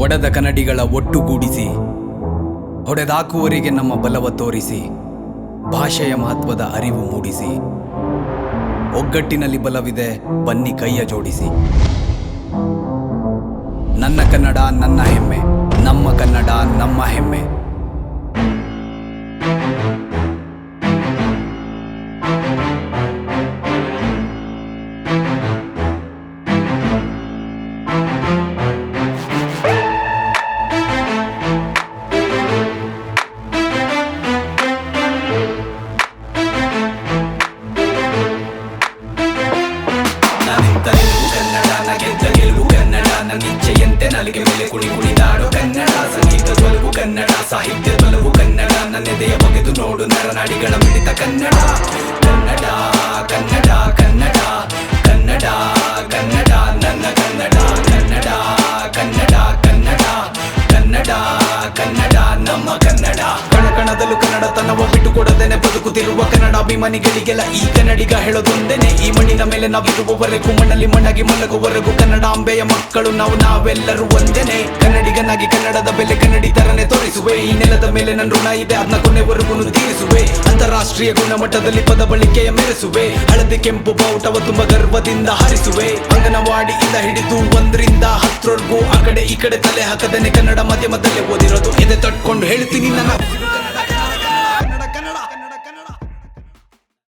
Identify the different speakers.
Speaker 1: ಒಡೆದ ಕನ್ನಡಿಗಳ ಒಟ್ಟುಗೂಡಿಸಿ ಹೊಡೆದಾಕುವರಿಗೆ ನಮ್ಮ ಬಲವ ತೋರಿಸಿ, ಭಾಷೆಯ ಮಹತ್ವದ ಅರಿವು ಮೂಡಿಸಿ. ಒಗ್ಗಟ್ಟಿನಲ್ಲಿ ಬಲವಿದೆ, ಬನ್ನಿ ಕೈಯ ಜೋಡಿಸಿ. ನನ್ನ ಕನ್ನಡ, ನನ್ನ ಹೆಮ್ಮೆ, ನಮ್ಮ ಕನ್ನಡ, ನಮ್ಮ ನನ್ನ ಇಚ್ಛೆಯಂತೆ ನಲಿಗೆ ಮೇಲೆ ಕುಣಿ ಕುಣಿದಾಡೋ ಕನ್ನಡ ಸಂಗೀತ ಒಲವು ಕನ್ನಡ ಸಾಹಿತ್ಯ ಒಲವು ಕನ್ನಡ ನನ್ನೆದೆಯ ಬಗೆದು ನೋಡು ನರನಾಡಿಗಳ ಮಿಡಿತ ಕನ್ನಡ ಕನ್ನಡ ಕನ್ನಡ ಕನ್ನಡ ಕನ್ನಡ ಕನ್ನಡ ಕನ್ನಡ ಕಣ ಕಣದಲ್ಲೂ ಕನ್ನಡತನವ ಬಿಟ್ಟು ಕೊಡದೇನೆ ಬದುಕುತ್ತಿರುವ ಕನ್ನಡಾಭಿಮಾನಿಗಳಿಗೆಲ್ಲ ಈ ಕನ್ನಡಿಗ ಹೇಳೋದೊಂದೇನೆ. ಈ ಮಣ್ಣಿನ ಮೇಲೆ ನಾವಿರುವವರೆಗೂ, ಮಣ್ಣಲ್ಲಿ ಮಣ್ಣಾಗಿ ಮಲಗುವವರೆಗೂ ಕನ್ನಡಾಂಬೆಯ ಮಕ್ಕಳು ನಾವು, ನಾವೆಲ್ಲರೂ ಒಂದೇನೆ. ಕನ್ನಡಿಗನಾಗಿ ಕನ್ನಡದ ಬೆಲೆ ಕನ್ನಡಿತರನೆ ತೋರಿಸುವೆ. ಈ ನೆಲದ ಮೇಲೆ ನನ್ನ ಋಣ ಇದೆ ಅದನ್ನ ಕೊನೆವರೆಗೂ ತೀರಿಸುವೆ. ಅಂತಾರಾಷ್ಟ್ರೀಯ ಗುಣಮಟ್ಟದಲ್ಲಿ ಪದ ಬಳಿಕೆಯ ಮೆರೆಸುವೆ. ಹಳದಿ ಕೆಂಪು ಬಾವುಟವ ತುಂಬಾ ಗರ್ವದಿಂದ ಹಾರಿಸುವೆ. ಅಂಗನವಾಡಿಯಿಂದ ಹಿಡಿದು ಒಂದರಿಂದ ಹತ್ತರವರೆಗೂ ಆ ಕಡೆ ಈ ಕಡೆ ತಲೆ ಹಾಕದನೆ ಕನ್ನಡ ಮಾಧ್ಯಮದಲ್ಲೇ ಓದಿರೋದು. ಎದೆ ತಟ್ಕೊಂಡು ಹೇಳ್ತೀನಿ ನನ್ನ